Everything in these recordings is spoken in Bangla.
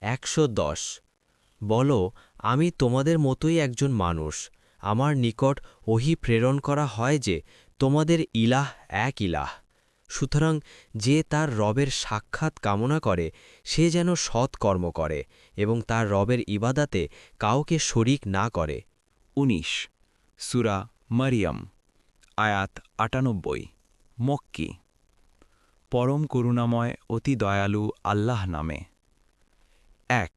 একশো দশ। বলো, আমি তোমাদের মতোই একজন মানুষ। আমার নিকট ওহি প্রেরণ করা হয় যে, তোমাদের ইলাহ এক ইলাহ। সুতরাং যে তার রবের সাক্ষাৎ কামনা করে, সে যেন সৎ কর্ম করে এবং তার রবের ইবাদাতে কাউকে শরিক না করে। উনিশ। সুরা মারিয়াম, আয়াত আটানব্বই, মক্কি। পরম করুণাময় অতি দয়ালু আল্লাহ নামে। এক।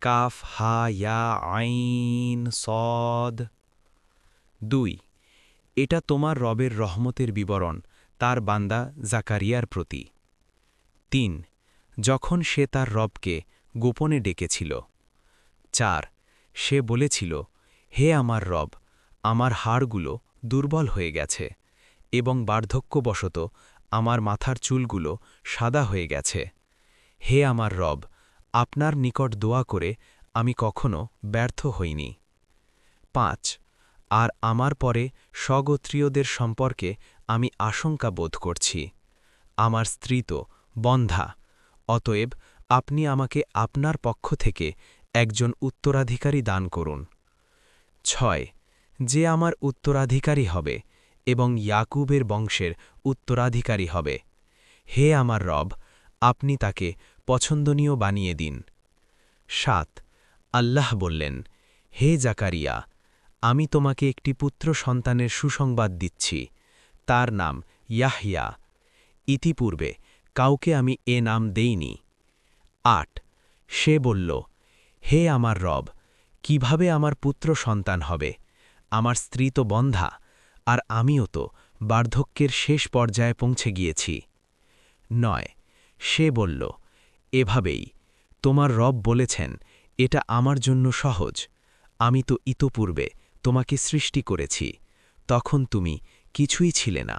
কাফ, হা, ইয়া, আইন, সদ। দুই, এটা তোমার রবের রহমতের বিবরণ, তার বান্দা জাকারিয়ার প্রতি। তিন, যখন সে তার রবকে গোপনে ডেকেছিল। চার, সে বলেছিল, হে আমার রব, আমার হাড়গুলো দুর্বল হয়ে গেছে এবং বার্ধক্যবশত আমার মাথার চুলগুলো সাদা হয়ে গেছে। হে আমার রব আপনার নিকট দোয়া করে আমি কখনো ব্যর্থ হইনি। পাঁচ, আর আমার পরে স্বগোত্রীয়দের সম্পর্কে আমি আশঙ্কা বোধ করছি। আমার স্ত্রী তো বন্ধা, অতএব আপনি আমাকে আপনার পক্ষ থেকে একজন উত্তরাধিকারী দান করুন। ছয়, যে আমার উত্তরাধিকারী হবে এবং ইয়াকুবের বংশের উত্তরাধিকারী হবে, হে আমার রব, আপনি তাকে পছন্দনীয় বানিয়ে দিন। সাত, আল্লাহ বললেন, হে জাকারিয়া, আমি তোমাকে একটি পুত্র সন্তানের সুসংবাদ দিচ্ছি। তার নাম ইয়াহিয়া ইতিপূর্বে কাউকে আমি এ নাম দেইনি। আট, সে বলল, হে আমার রব, কীভাবে আমার পুত্র সন্তান হবে? আমার স্ত্রী তো বন্ধা, আর আমিও তো বার্ধক্যের শেষ পর্যায়ে পৌঁছে গিয়েছি। নয়, সে বলল এভাবেই, তোমার রব বলেছেন, এটা আমার জন্য সহজ। আমি তো ইতপূর্বে তোমাকে সৃষ্টি করেছি, তখন তুমি কিছুই ছিলে না।